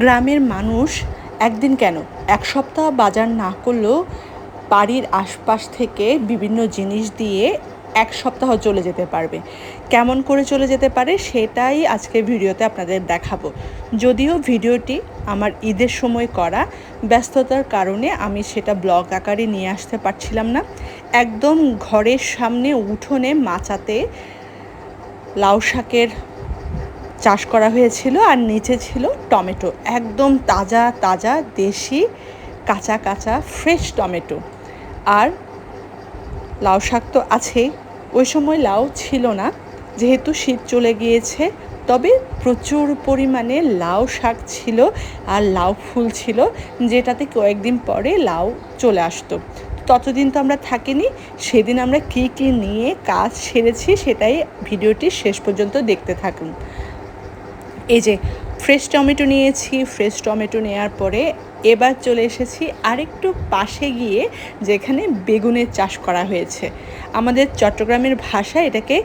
গ্রামের মানুষ একদিন কেন? এক সপ্তাহ বাজার না করলেও বাড়ির আশপাশ থেকে বিভিন্ন জিনিস দিয়ে এক সপ্তাহ চলে যেতে পারবে। কেমন করে চলে যেতে পারে সেটাই আজকে ভিডিওতে আপনাদের দেখাবো। যদিও ভিডিওটি আমার ঈদের সময় করা ব্যস্ততার কারণে আমি সেটা ব্লগ আকারে নিয়ে আসতে পারছিলাম না। একদম ঘরের সামনে উঠোনে মাচাতে লাউ শাকের চাষ করা হয়েছিল আর নিচে ছিল টমেটো। একদম তাজা তাজা, দেশি, কাঁচা কাঁচা ফ্রেশ টমেটো। আর লাউ শাক তো আছেই। ওই সময় লাউ ছিল না। যেহেতু শীত চলে গিয়েছে, তবে প্রচুর পরিমাণে লাউ শাক ছিল আর লাউ ফুল ছিল, যেটাতে কয়েকদিন পরে লাউ চলে আসতো। ততদিন তো আমরা থাকিনি, সেদিন আমরা কী কী নিয়ে কাজ সেরেছি সেটাই ভিডিওটি শেষ পর্যন্ত দেখতে থাকুন। এই যে ফ্রেশ টমেটো নিয়েছি ফ্রেশ টমেটো নেওয়ার পরে এবার চলে এসেছি আরেকটু পাশে গিয়ে যেখানে বেগুনের চাষ করা হয়েছে। আমাদের চট্টগ্রামের ভাষায় এটাকে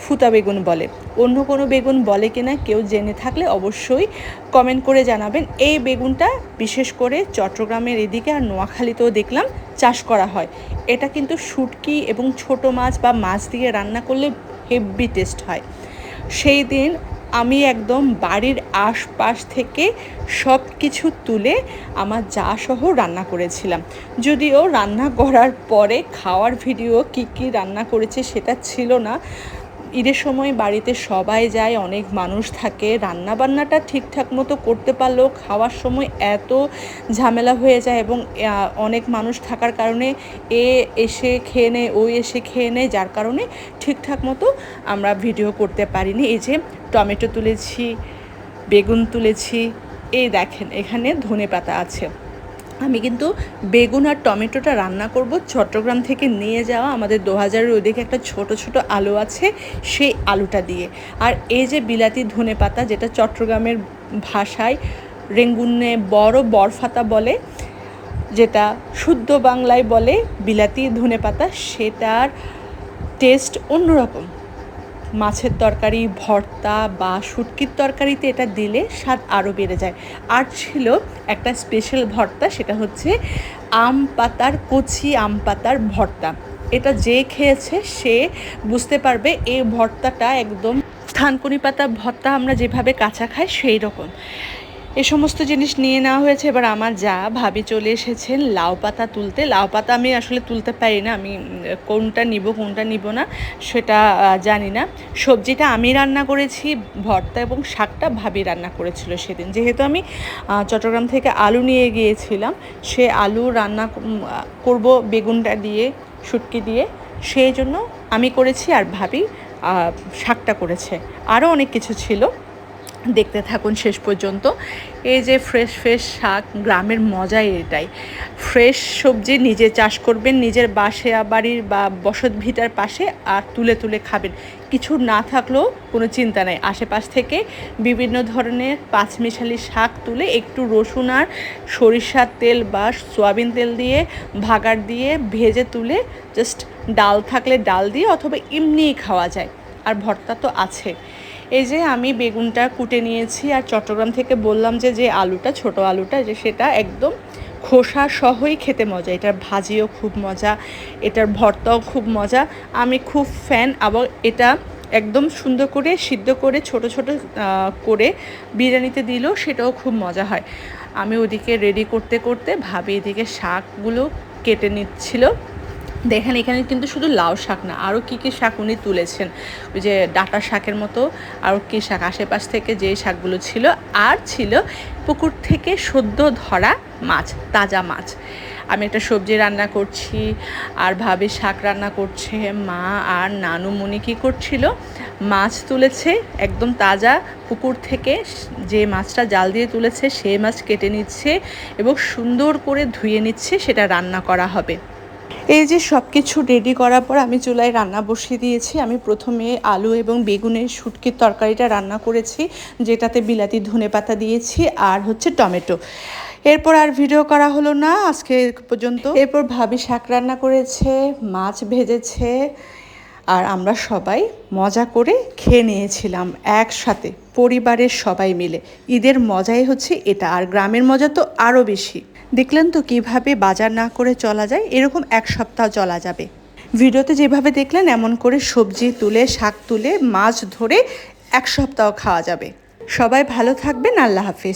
ফুতা বেগুন বলে। অন্য কোনো বেগুন বলে কিনা কেউ জেনে থাকলে অবশ্যই কমেন্ট করে জানাবেন। এই বেগুনটা বিশেষ করে চট্টগ্রামের এদিকে আর নোয়াখালীতেও দেখলাম চাষ করা হয়। এটা কিন্তু শুটকি এবং ছোট মাছ বা মাছ দিয়ে রান্না করলে হেভি টেস্ট হয়। সেই দিন আমি একদম বাড়ির আশপাশ থেকে সব কিছু তুলে আমার যা সহ রান্না করেছিলাম। যদিও রান্না করার পরে খাওয়ার ভিডিও কি কি রান্না করেছে সেটা ছিল না। ঈদের সময় বাড়িতে সবাই যায়, অনেক মানুষ থাকে রান্না বান্নাটা ঠিকঠাক মতো করতে পারলেও খাওয়ার সময় এত ঝামেলা হয়ে যায় এবং অনেক মানুষ থাকার কারণে এ এসে খেয়ে নেয় ওই এসে খেয়ে নেয়, যার কারণে ঠিকঠাক মতো আমরা ভিডিও করতে পারিনি। এই যে টমেটো তুলেছি, বেগুন তুলেছি, এই দেখেন এখানে ধনে পাতা আছে। আমি কিন্তু বেগুন আর টমেটোটা রান্না করব। চট্টগ্রাম থেকে নিয়ে যাওয়া আমাদের দু হাজারের ওইদিকে একটা ছোট ছোট আলু আছে, সেই আলুটা দিয়ে। আর এই যে বিলাতি ধনে পাতা, যেটা চট্টগ্রামের ভাষায় রেঙ্গুনে বড় বরফাতা বলে, যেটা শুদ্ধ বাংলায় বলে বিলাতি ধনে পাতা, সেটার টেস্ট অন্যরকম। মাছের তরকারি, ভর্তা বা শুটকির তরকারিতে এটা দিলে স্বাদ আরও বেড়ে যায়। আর ছিল একটা স্পেশাল ভর্তা, সেটা হচ্ছে আম পাতার কচি আম পাতার ভর্তা। এটা যে খেয়েছে সে বুঝতে পারবে এই ভর্তাটা একদম থানকুনি পাতা ভর্তা আমরা যেভাবে কাঁচা খাই সেই রকম। এ সমস্ত জিনিস নিয়ে নেওয়া হয়েছে। এবার আমার যা ভাবি চলে এসেছেন, লাউ পাতা তুলতে। লাউ পাতা আমি আসলে তুলতে পারি না। আমি কোনটা নিব কোনটা নিব না, সেটা জানি না। সবজিটা আমি রান্না করেছি, ভর্তা এবং শাকটা ভাবি রান্না করেছিল সেদিন। যেহেতু আমি চট্টগ্রাম থেকে আলু নিয়ে গিয়েছিলাম, সে আলু রান্না করব বেগুনটা দিয়ে, শুটকি দিয়ে, সেই জন্য আমি করেছি আর ভাবি শাকটা করেছে। আরও অনেক কিছু ছিল। দেখতে থাকুন শেষ পর্যন্ত। এই যে ফ্রেশ ফ্রেশ শাক, গ্রামের মজাই এটাই। ফ্রেশ সবজি নিজে চাষ করবেন, নিজের বাসে, বাড়ির বা বসত ভিটার পাশে আর তুলে তুলে খাবেন। কিছু না থাকলেও কোনো চিন্তা নাই। আশেপাশ থেকে বিভিন্ন ধরনের পাঁচমিশালি শাক তুলে একটু রসুন আর সরিষার তেল বা সয়াবিন তেল দিয়ে ভাগার দিয়ে ভেজে তুলে জাস্ট ডাল থাকলে ডাল দিয়ে অথবা এমনিই খাওয়া যায়। আর ভর্তা তো আছে। এই যে আমি বেগুনটা কুটে নিয়েছি আর চট্টগ্রাম থেকে বললাম যে যে আলুটা, ছোট আলুটা, যে সেটা একদম খোসা সহই খেতে মজা। এটার ভাজিও খুব মজা, এটার ভর্তাও খুব মজা। আমি খুব ফ্যান আবার এটা একদম সুন্দর করে, সিদ্ধ করে, ছোট ছোট করে বিরিয়ানিতে দিলেও সেটাও খুব মজা হয়। আমি ওদিকে রেডি করতে করতে ভাবি এদিকে শাকগুলো কেটে নিচ্ছিল। দেখেন, এখানে কিন্তু শুধু লাউ শাক না, আরও কী কী শাক উনি তুলেছেন। ওই যে ডাটা শাকের মতো আরও কী শাক, আশেপাশ থেকে যে শাকগুলো ছিল, আর ছিল পুকুর থেকে সদ্য ধরা মাছ, তাজা মাছ। আমি একটা সবজি রান্না করছি, আর ভাবি শাক রান্না করছে, মা আর নানু মুনি কী করছিল? মাছ তুলেছে, একদম তাজা পুকুর থেকে যে মাছটা জাল দিয়ে তুলেছে সেই মাছ কেটে নিচ্ছে এবং সুন্দর করে ধুয়ে নিচ্ছে, সেটা রান্না করা হবে। এই যে সব কিছু রেডি করার পর আমি চুলায় রান্না বসিয়ে দিয়েছি। আমি প্রথমে আলু এবং বেগুনের শুটকির তরকারিটা রান্না করেছি, যেটাতে বিলাতি ধনে পাতা দিয়েছি আর হচ্ছে টমেটো। এরপর আর ভিডিও করা হলো না, আজকে পর্যন্ত। এরপর ভাবি শাক রান্না করেছে, মাছ ভেজেছে আর আমরা সবাই মজা করে খেয়ে নিয়েছিলাম একসাথে, পরিবারের সবাই মিলে। ঈদের মজাই হচ্ছে এটা, আর গ্রামের মজা তো আরও বেশি। দেখলেন তো কীভাবে বাজার না করে চলা যায়? এরকম এক সপ্তাহ চলা যাবে। ভিডিওতে যেভাবে দেখলেন, এমন করে সবজি তুলে, শাক তুলে, মাছ ধরে এক সপ্তাহ খাওয়া যাবে। সবাই ভালো থাকবেন, আল্লাহ হাফিজ।